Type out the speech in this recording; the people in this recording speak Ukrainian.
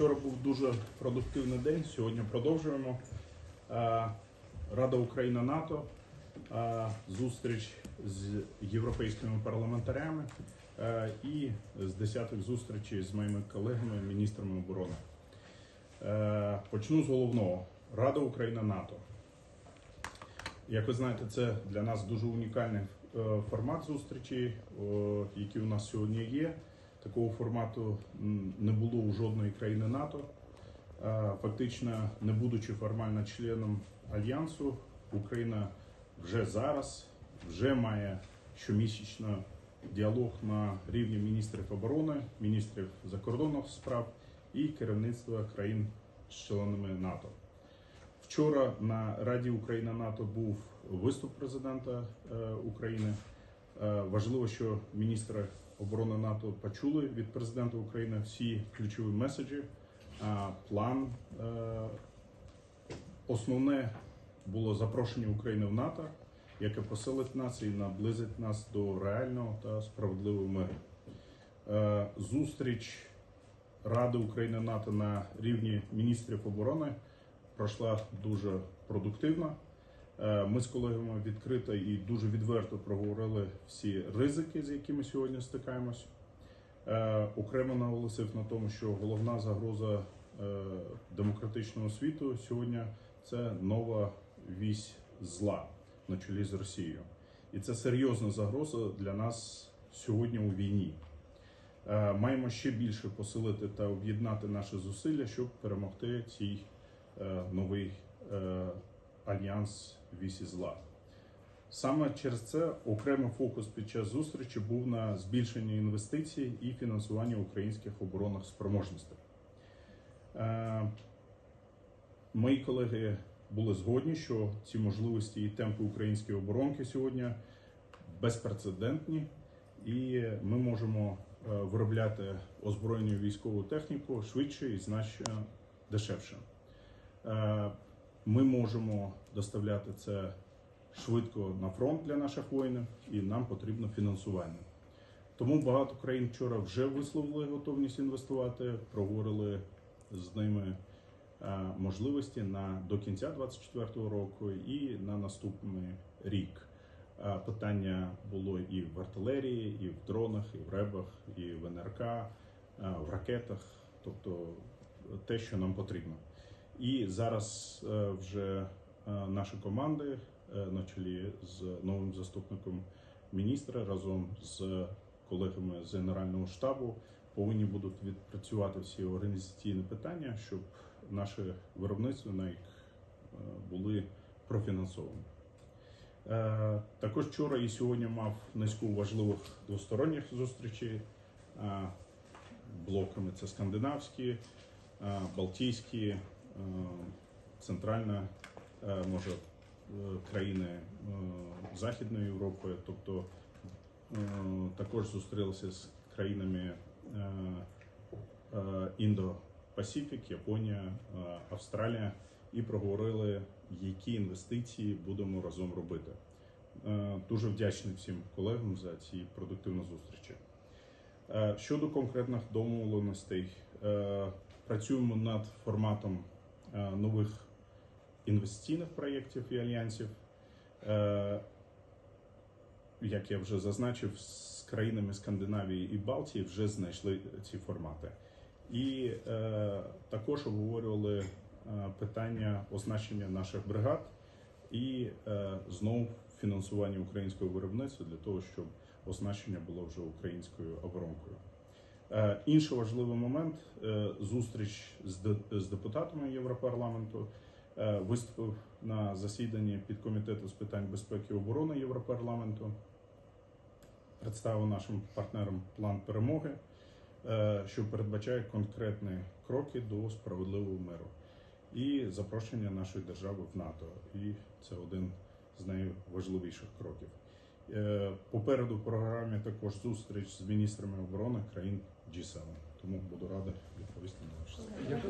Вчора був дуже продуктивний день. Сьогодні продовжуємо. Е, Рада Україна НАТО, е, зустріч з європейськими парламентарями е, і з десяток зустрічей з моїми колегами, міністрами оборони. Почну з головного. Рада Україна НАТО. Як ви знаєте, це для нас дуже унікальний формат зустрічі, який у нас сьогодні є. Такого формату не було у жодної країни НАТО. Фактично, не будучи формально членом альянсу, Україна вже зараз вже має щомісячно діалог на рівні міністрів оборони, міністрів закордонних справ і керівництва країн з членами НАТО. Вчора на Раді Україна НАТО був виступ президента е, України. Е, важливо, що міністри оборони НАТО почули від президента України всі ключові меседжі, план. Е, основне було запрошення України в НАТО, яке посилить нас і наблизить нас до реального та справедливого миру. Е, зустріч Ради України НАТО на рівні міністрів оборони пройшла дуже продуктивно. Е, Ми з колегами відкрито і дуже відверто проговорили всі ризики, з якими сьогодні стикаємось. Е, Окремо наголосив на тому, що головна загроза е, демократичного світу сьогодні це нова вісь зла на чолі з Росією. І це серйозна загроза для нас сьогодні у війні. Маємо ще більше посилити та об'єднати наші зусилля, щоб перемогти цій новий е, альянс вісі зла. Саме через це окремий фокус під час зустрічі був на збільшенні інвестицій і фінансуванні українських оборонних спроможностей. Е, Мої колеги були згодні, що ці можливості і темпи української оборонки сьогодні безпрецедентні, і ми можемо е, виробляти озброєння військову техніку швидше і значно дешевше. Ми можемо доставляти це швидко на фронт для наших воїнів, і нам потрібно фінансування. Тому багато країн вчора вже висловили готовність інвестувати, проговорили з ними е, можливості на до кінця 2024 року і на наступний рік. Е, Питання було і в артилерії, і в дронах, і в ребах, і в НРК, е, в ракетах, тобто те, що нам потрібно. І зараз е, вже е, наші команди е, на чолі з новим заступником міністра разом з колегами з Генерального штабу повинні будуть відпрацювати всі організаційні питання, щоб наші виробництва на були профінансовані. Також вчора і сьогодні мав низку важливих двосторонніх зустрічей. Блоками це скандинавські, балтійські, центральна, е, може, е, країни е, Західної Європи, тобто е, також зустрілися з країнами е, е, Індо-Пасифік, Японія, е, Австралія і проговорили, які інвестиції будемо разом робити. Е, Дуже вдячний всім колегам за ці продуктивні зустрічі. Е, Щодо конкретних домовленостей, е, працюємо над форматом е, нових інвестиційних проєктів і альянсів. Е, Як я вже зазначив, з країнами Скандинавії і Балтії вже знайшли ці формати. І е, також обговорювали е, питання оснащення наших бригад і е, знову фінансування українського виробництва для того, щоб оснащення було вже українською оборонкою. Е, Інший важливий момент е, зустріч з де- з депутатами Європарламенту. Е, Виступив на засіданні підкомітету з питань безпеки і оборони Європарламенту. Представив нашим партнерам план перемоги, що передбачає конкретні кроки до справедливого миру і запрошення нашої держави в НАТО. І це один з найважливіших кроків. Попереду в програмі також зустріч з міністрами оборони країн G7. Тому буду радий відповісти на ваше запитання.